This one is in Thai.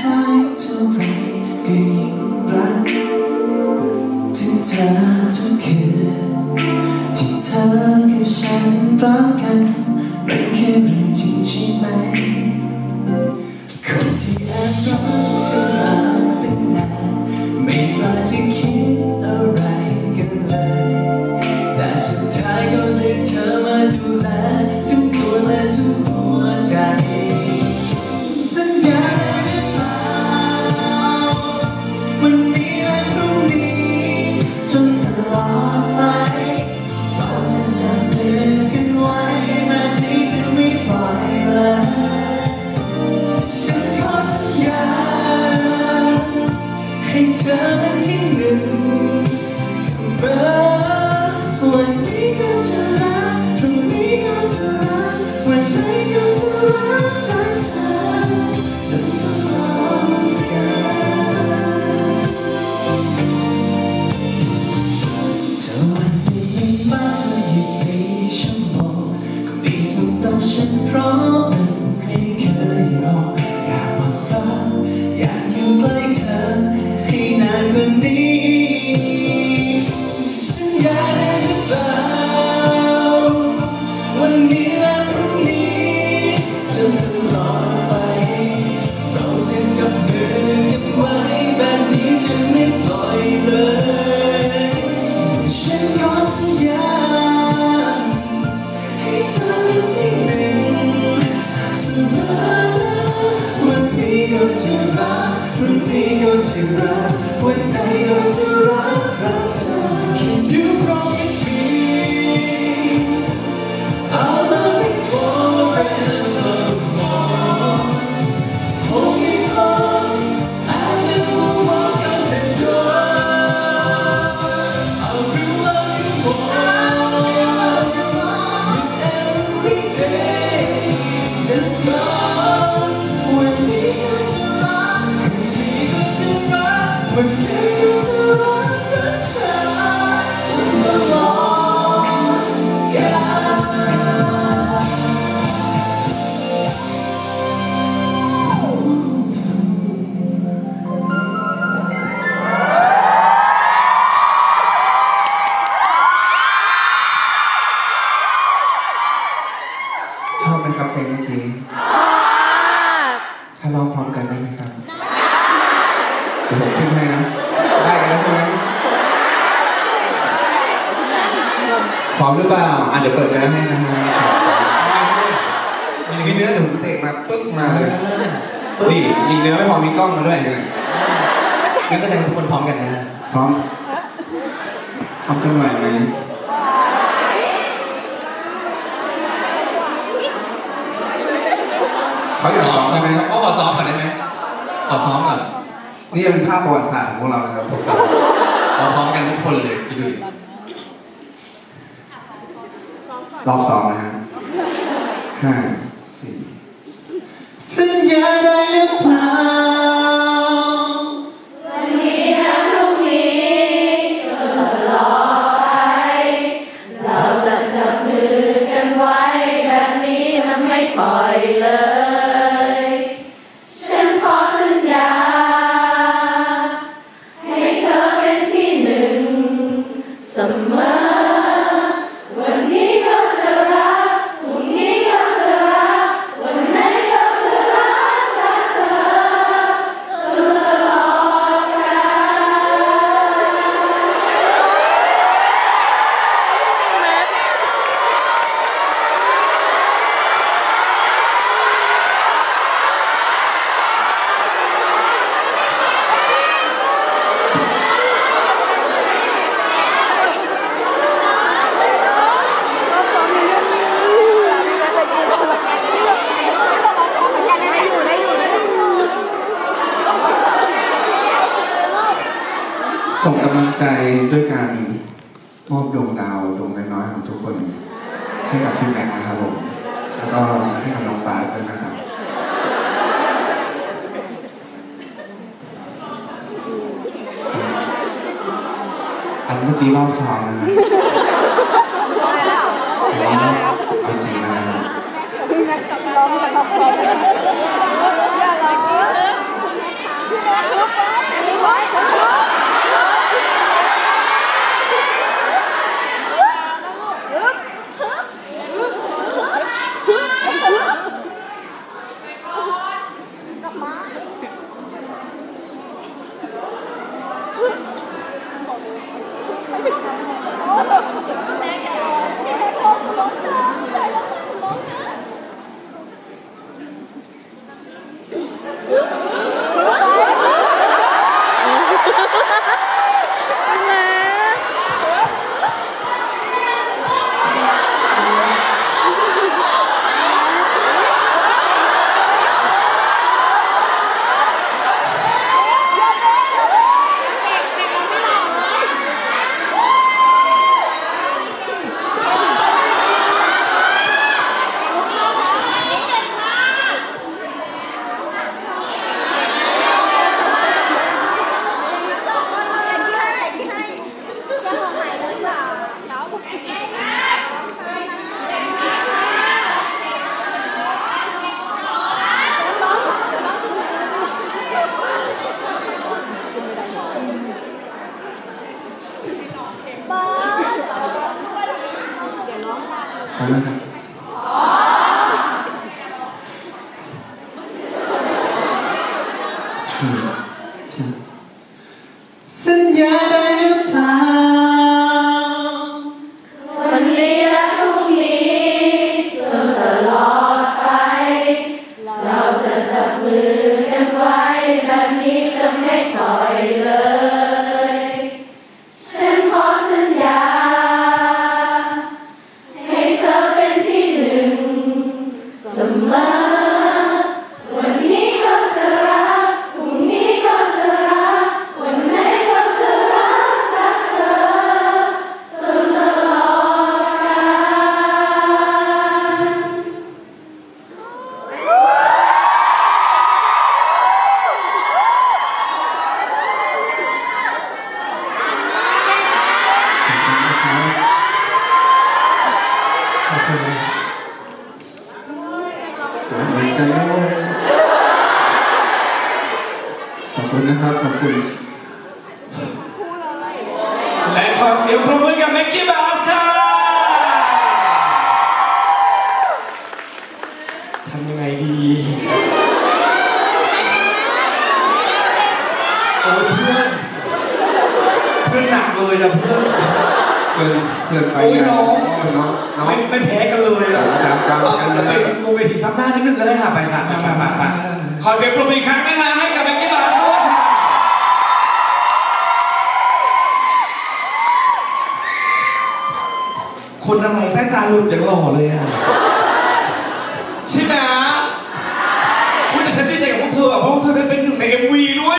ท่าไรก็ยิ่งรักถึงเธอทุกคืนที่เธอกับฉันรักกันมันแค่เรื่องจริงใช่ไหม รักพรุ่งนี้ ยวผมขึ้นให้นะ ได้กันแล้วใช่ไหมพร้อมหรือเปล่าอะเดี๋ยวเปิดเนื้อให้นะฮะมีเนื้อเดี๋ยวผมเสกมาปึ๊บมาเลยนี่มีเนื้อไม่พอมีกล้องมาด้วยเนี่ยงั้นแสดงทุกคนพร้อมกันนะพร้อมพร้อมกันไหวไหมเขาอยากซ้อมใช่ไหมก็ขอซ้อมก่อนได้ไหมขอซ้อมก่อน นี่เป็นภาพประวัติศาสตร์ของพวกเรานะครับถูกต้องเราพร้อมกันทุกคนเลยคิดดูดิรอบสองนะฮะ ส่งกำลังใจด้วยการมอบดวงดาวดวงน้อยๆของทุกคนให้กับพี่แม็กนะครับผมแล้วก็ให้กับน้องปาร์ด้วยนะครับอันเมื่อกี้รอบสองนะเอาจริงนะพี่แม็กกับน้องกับน้อง ปล่าวันนี้และ เหมือนกันเลยขอบคุณนะครับ ขอบคุณ และขอเสียงปรบมือกับแม็กกี้บาสค่ะทำยังไงดี โอ้ยเพื่อน เพื่อนหนักเลยอะเพื่อน เพื่อนเพื่อนไปโอ้ยน้อง น้องน้องไม่ไม่แพ้กันเลยอะครับครับเอาเอาเป็นลงเวทีซับหน้านิดนึงก็ได้ค่ะไปค่ะมามามามาขอเสียงปรบมืออีกครั้งนะคะให้กับแม็กกี้บาสด้วยค่ะคนอะไรใต้ตาหลุดอย่างหล่อเลยอะใช่ไหม